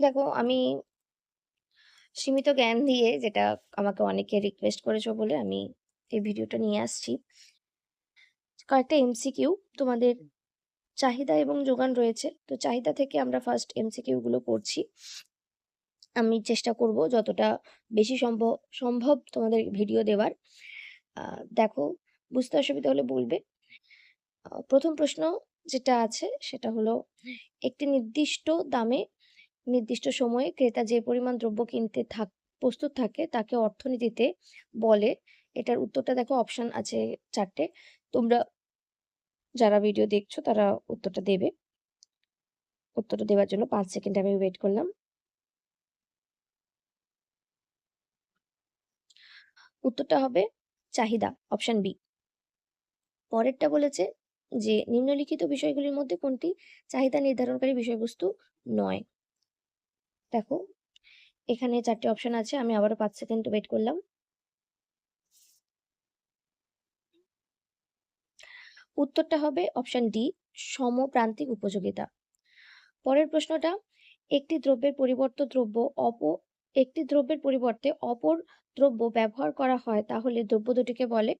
দেখো আমি সীমিত জ্ঞান দিয়ে যেটা আমাকে অনেকে রিকোয়েস্ট করেছ বলে আমি এই ভিডিওটা নিয়ে আসছি। কয়েকটা এমসিকিউ তোমাদের চাহিদা এবং যোগান রয়েছে। তো চাহিদা থেকে আমরা ফার্স্ট এমসিকিউ গুলো পড়ছি। আমি চেষ্টা করব যতটা বেশি সম্ভব সম্ভব তোমাদের ভিডিও দেওয়ার। দেখো বুঝতে অসুবিধা হলে বলবে। প্রথম প্রশ্ন যেটা আছে সেটা হলো একটি নির্দিষ্ট দামে নির্দিষ্ট সময়ে ক্রেতা যে পরিমাণ দ্রব্য কিনতে থাক প্রস্তুত থাকে তাকে অর্থনীতিতে বলে। এটার উত্তরটা দেখো অপশন আছে চারটে তোমরা যারা ভিডিও দেখছ তারা উত্তরটা দেবে। উত্তরটা দেওয়ার জন্য পাঁচ সেকেন্ড আমি ওয়েট করলাম। উত্তরটা হবে চাহিদা, অপশন বি। পরেরটা বলেছে যে নিম্নলিখিত বিষয়গুলির মধ্যে কোনটি চাহিদা নির্ধারণকারী বিষয়বস্তু নয়? দেখো, এখানে ৪ টে অপশন আছে। আমি আবারও পাঁচ সেকেন্ড ওয়েট করলাম। উত্তরটা হবে অপশন ডি সমপ্রান্তিক উপযোগিতা। পরের প্রশ্নটা, একটি দ্রব্যের পরিবর্তে দ্রব্য অপ, একটি দ্রব্যের পরিবর্তে অপর দ্রব্য ব্যবহার করা হয়, তাহলে দ্রব্য দুটিকে বলে?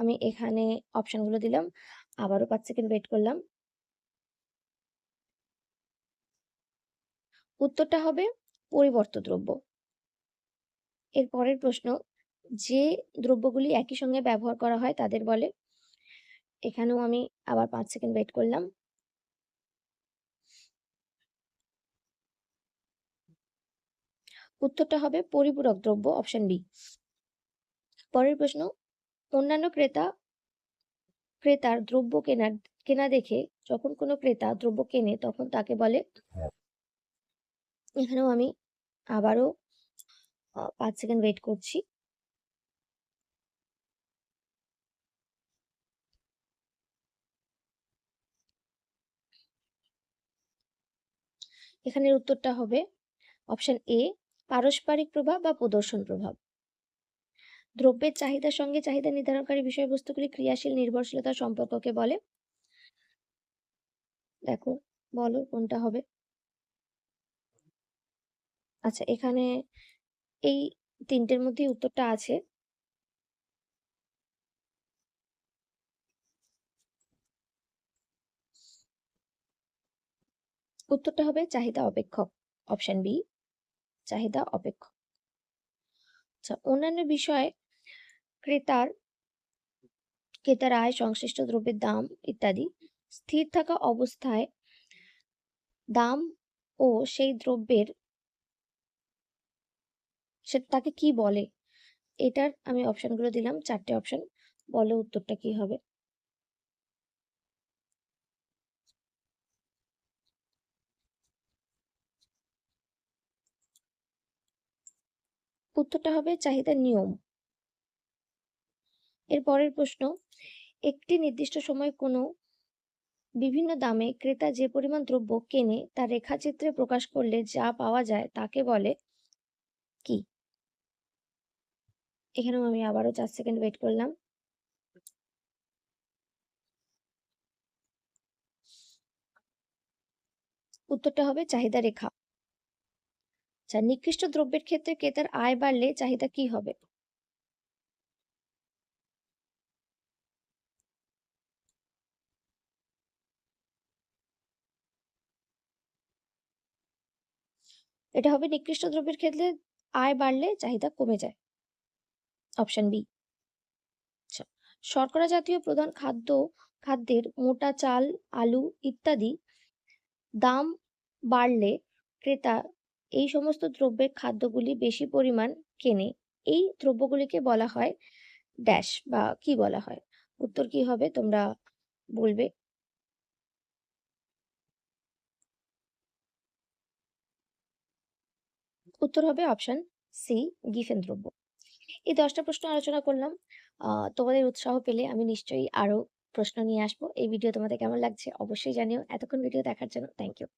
আমি এখানে অপশনগুলো দিলাম। আবারও পাঁচ সেকেন্ড ওয়েট করলাম। উত্তরটা হবে পরিবর্ত দ্রব্য। এর পরের প্রশ্ন যে দ্রব্যগুলি একই সঙ্গে ব্যবহার করা হয় তাদের বলে? এখানেও আমি আবার ৫ সেকেন্ড ওয়েট করলাম। উত্তরটা হবে পরিপূরক দ্রব্য, অপশন বি। পরের প্রশ্ন অন্যান্য ক্রেতা ক্রেতার দ্রব্য কেনার কেনা দেখে যখন কোনো ক্রেতা দ্রব্য কেনে তখন তাকে বলে? এখানেও আমি আবারও ৫ সেকেন্ড ওয়েট করছি। এখানের উত্তরটা হবে অপশন এ পারস্পরিক প্রভাব বা প্রদর্শন প্রভাব। দ্রব্যের চাহিদার সঙ্গে চাহিদা নির্ধারণকারী বিষয়বস্তুগুলি ক্রিয়াশীল নির্ভরশীলতার সম্পর্ককে বলে? দেখো, বলো কোনটা হবে? আচ্ছা এখানে এই তিনটের মধ্যে উত্তরটা আছে। উত্তরটা হবে চাহিদা অপেক্ষক, অপশন বি চাহিদা অপেক্ষক। আচ্ছা অন্যান্য বিষয়ে ক্রেতার ক্রেতার আয়, সংশ্লিষ্ট দ্রব্যের দাম ইত্যাদি স্থির থাকা অবস্থায় দাম ও সেই দ্রব্যের সে তাকে কি বলে? এটার আমি অপশনগুলো দিলাম ৪ টে অপশন। বলো উত্তরটা কি হবে? উত্তরটা হবে চাহিদার নিয়ম। এর পরের প্রশ্ন, একটি নির্দিষ্ট সময় কোনো বিভিন্ন দামে ক্রেতা যে পরিমাণ দ্রব্য কেনে, তা রেখাচিত্রে প্রকাশ করলে যা পাওয়া যায় তাকে বলে? কি? এখানেও আমি আবারও চার সেকেন্ড ওয়েট করলাম। উত্তরটা হবে চাহিদা রেখা। আচ্ছা নিকৃষ্ট দ্রব্যের ক্ষেত্রে ক্রেতার আয় বাড়লে চাহিদা কি হবে? এটা হবে নিকৃষ্ট দ্রব্যের ক্ষেত্রে আয় বাড়লে চাহিদা কমে যায়। Option B. আচ্ছা শর্করা জাতীয় প্রধান খাদ্য খাদ্যের মোটা চাল, আলু ইত্যাদি দাম বাড়লে ক্রেতা এই সমস্ত দ্রব্যের খাদ্যগুলি বেশি পরিমাণ কেনে। এই দ্রব্যগুলিকে বলা হয় ড্যাশ বা কি বলা হয়? উত্তর কি হবে তোমরা বলবে। উত্তর হবে অপশন সি গিফেন দ্রব্য। এই দশটা প্রশ্ন আলোচনা করলাম। তোমাদের উৎসাহ পেলে আমি নিশ্চয়ই আরও প্রশ্ন নিয়ে আসব। এই ভিডিও তোমাদের কেমন লাগছে অবশ্যই জানিও। এতক্ষণ ভিডিও দেখার জন্য থ্যাংক ইউ।